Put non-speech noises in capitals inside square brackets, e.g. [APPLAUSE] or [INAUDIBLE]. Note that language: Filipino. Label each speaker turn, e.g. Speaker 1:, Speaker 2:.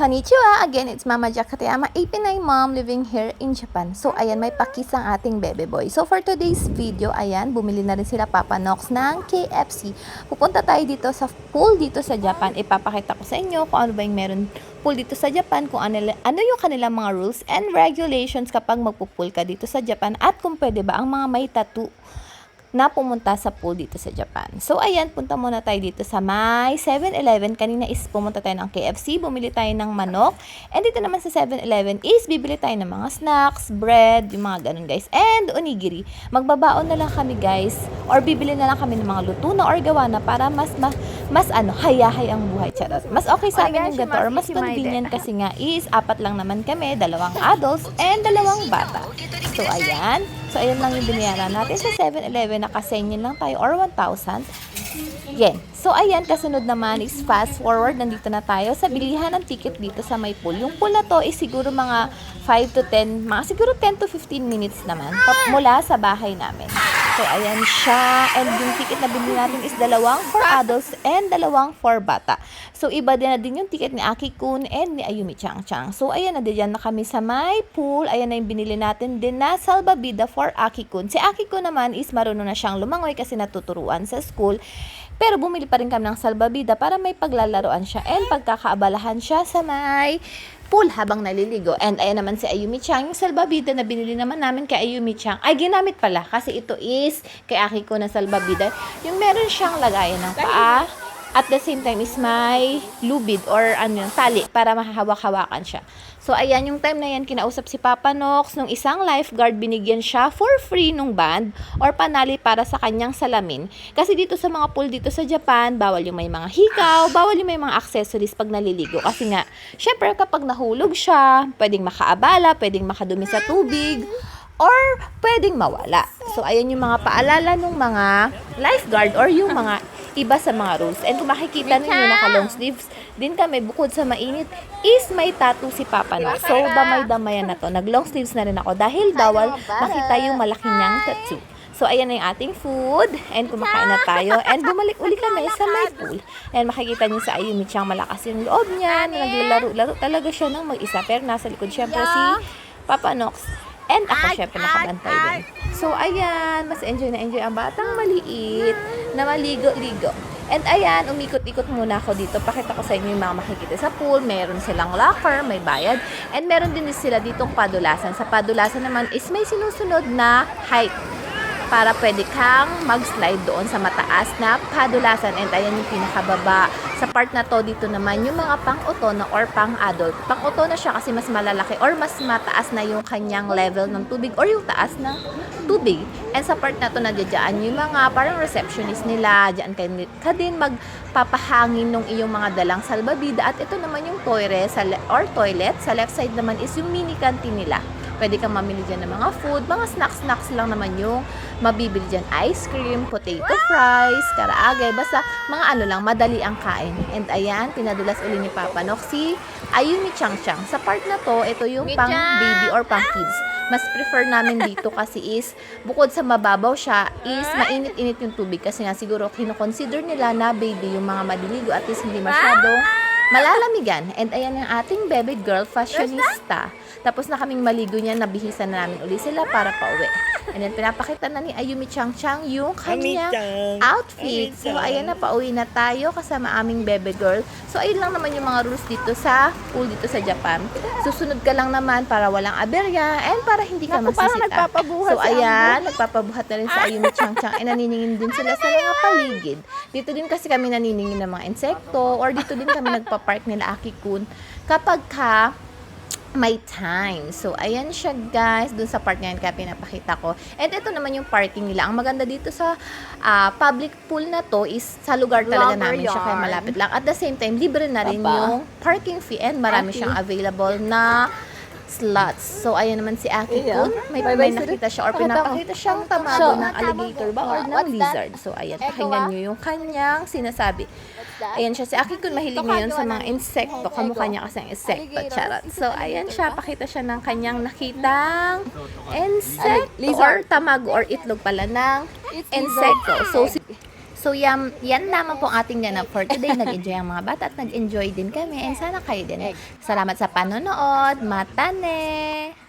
Speaker 1: Konnichiwa! Again, it's Mama Jack Katayama, 89 mom living here in Japan. So, ayan, may pakis ang ating bebe boy. So, for today's video, ayan, bumili na rin sila Papa Nox ng KFC. Pupunta tayo dito sa pool dito sa Japan. Ipapakita ko sa inyo kung ano ba yung meron pool dito sa Japan, kung ano, ano yung kanilang mga rules and regulations kapag magpupool ka dito sa Japan at kung pwede ba ang mga may tattoo na pumunta sa pool dito sa Japan. So, ayan, punta muna tayo dito sa may 7-Eleven. Kanina is pumunta tayo ng KFC, bumili tayo ng manok. And dito naman sa 7-Eleven is bibili tayo ng mga snacks, bread, yung mga ganun guys. And onigiri. Magbabaon na lang kami guys. Or bibili na lang kami ng mga luto na or gawa na para mas, mas, mas ano, hayahay ang buhay. Charot. Mas okay sa amin yung ganito or mas convenient kasi nga is apat lang naman kami, dalawang adults and dalawang bata. So, ayan. So, ayan lang yung binayaran natin sa 7-Eleven. Nakasenyin lang tayo or 1,000 yen. So, ayan. Kasunod naman is fast forward. Nandito na tayo sa bilihan ng ticket dito sa may pool. Yung pool na to is siguro mga 5 to 10, mga siguro 10 to 15 minutes naman mula sa bahay namin. So, ayan siya. And yung ticket na binili natin is dalawang for adults and dalawang for bata. So, iba din na din yung ticket ni Aki Kun and ni Ayumi Chang Chang. So, ayan na din na kami sa may pool. Ayan na yung binili natin din na salbabida for Aki Kun. Si Aki Kun naman is marunong na siyang lumangoy kasi natuturuan sa school. Pero bumili pa rin kami ng salbabida para may paglalaroan siya and pagkakaabalahan siya sa may pool habang naliligo. And ayan naman si Ayumi Chang, yung salbabida na binili naman namin kay Ayumi Chang. Ay, ginamit pala kasi ito is kay Aki ko na salbabida. Yung meron siyang lagayan ng paa. At the same time is may lubid or ano yung tali para mahahawak-hawakan siya. So, ayan, yung time na yan, kinausap si Papa Nox nung isang lifeguard, binigyan siya for free nung band or panali para sa kanyang salamin. Kasi dito sa mga pool dito sa Japan, bawal yung may mga hikaw, bawal yung may mga accessories pag naliligo. Kasi nga, syempre kapag nahulog siya, pwedeng makaabala, pwedeng makadumi sa tubig, or pwedeng mawala. So, ayan yung mga paalala ng mga lifeguard or yung mga iba sa mga rules. And kung makikita ninyo, naka long sleeves din kami, bukod sa mainit, is may tattoo si Papa no. So, damay-damayan na to. Nag long sleeves na rin ako dahil bawal makita yung malaki niyang tattoo. So, ayan na yung ating food. And kumakain na tayo. And bumalik uli kami sa may pool. And makikita niyo sa Ayumi Chang malakas yung loob niya. Na naglalaro-laro talaga siya ng mag-isa. Pero nasa likod syempre si Papa Nox. And ako syempre nakabantay din. So, ayan. Mas enjoy na enjoy ang batang maliit na maligo-ligo. And ayan, umikot-ikot muna ako dito. Pakita ko sa inyo yung mga makikita sa pool. Meron silang locker, may bayad. And meron din sila ditong padulasan. Sa padulasan naman is may sinusunod na height para pwede kang mag-slide doon sa mataas na padulasan. And ayan yung pinakababa. Sa part na to, dito naman yung mga pang-auto na or pang-adult. Pang-auto na siya kasi mas malalaki or mas mataas na yung kanyang level ng tubig or yung taas ng tubig. And sa part na to, nandiyan yung mga parang receptionist nila. Diyan ka, din magpapahangin ng iyong mga dalang salbabida. At ito naman yung toilet sa or toilet. Sa left side naman is yung mini canteen nila. Pwede kang mamili dyan ng mga food. Mga snacks-snacks lang naman yung mabibili dyan. Ice cream, potato fries, karaage. Basta mga ano lang, madali ang kain. And ayan, pinadulas uli ni Papa Noxy. Ayun ni Chang Chang. Sa part na to, ito yung pang baby or pang kids. Mas prefer namin dito [LAUGHS] kasi is, bukod sa mababaw siya, is mainit-init yung tubig. Kasi nga siguro, kinoconsider nila na baby yung mga madiligo at least hindi masyadong malalamigan. And ayan ang ating baby girl fashionista. Tapos na kaming maligo niya, nabihisan na namin uli sila para pauwi. And then pinapakita na ni Ayumi Chang Chang yung kanya outfit. So ayan na, pauwi na tayo kasama aming baby girl. So ayun lang naman yung mga rules dito sa pool dito sa Japan. Susunod ka lang naman para walang aberya and para hindi ka
Speaker 2: Naku, parang
Speaker 1: masisita.
Speaker 2: nagpapabuhat
Speaker 1: So
Speaker 2: si
Speaker 1: ayan, nagpapabuhat na rin sa Ayumi Chang Chang. And naniningin din sila sa mga paligid. Dito din kasi kami naniningin ng mga insekto or dito din kami nagpa-park nila Aki-kun kapag ka may time. So, ayan siya guys. Dun sa part ngayon kaya pinapakita ko. And ito naman yung parking nila. Ang maganda dito sa ah, public pool na to is sa lugar talaga
Speaker 2: Lumber
Speaker 1: namin siya kaya
Speaker 2: yard.
Speaker 1: malapit lang. At the same time, libre na rin
Speaker 2: Papa.
Speaker 1: yung parking fee and marami
Speaker 2: Aki.
Speaker 1: siyang available na slots. So, ayan naman si Aki
Speaker 2: Iya.
Speaker 1: Kun. May,
Speaker 2: Bye-bye,
Speaker 1: may nakita siya or pinapakita siyang tamago
Speaker 2: So,
Speaker 1: ng alligator ba or ng lizard. So, ayan. Pakinggan nyo yung kanyang sinasabi. Ayan siya. Si Aki Kun mahilig ngayon sa mga insekto. Kamukha niya kasi ang insekto. Charot. So, ayan siya. Pakita siya ng kanyang nakitang insect
Speaker 2: Lizard.
Speaker 1: or tamago or itlog pala ng insekto. So, si- So yan, yan lamang po ating ganap for today. Nag-enjoy ang mga bata at nag-enjoy din kami. And sana kayo din. Salamat sa panonood. Matanes!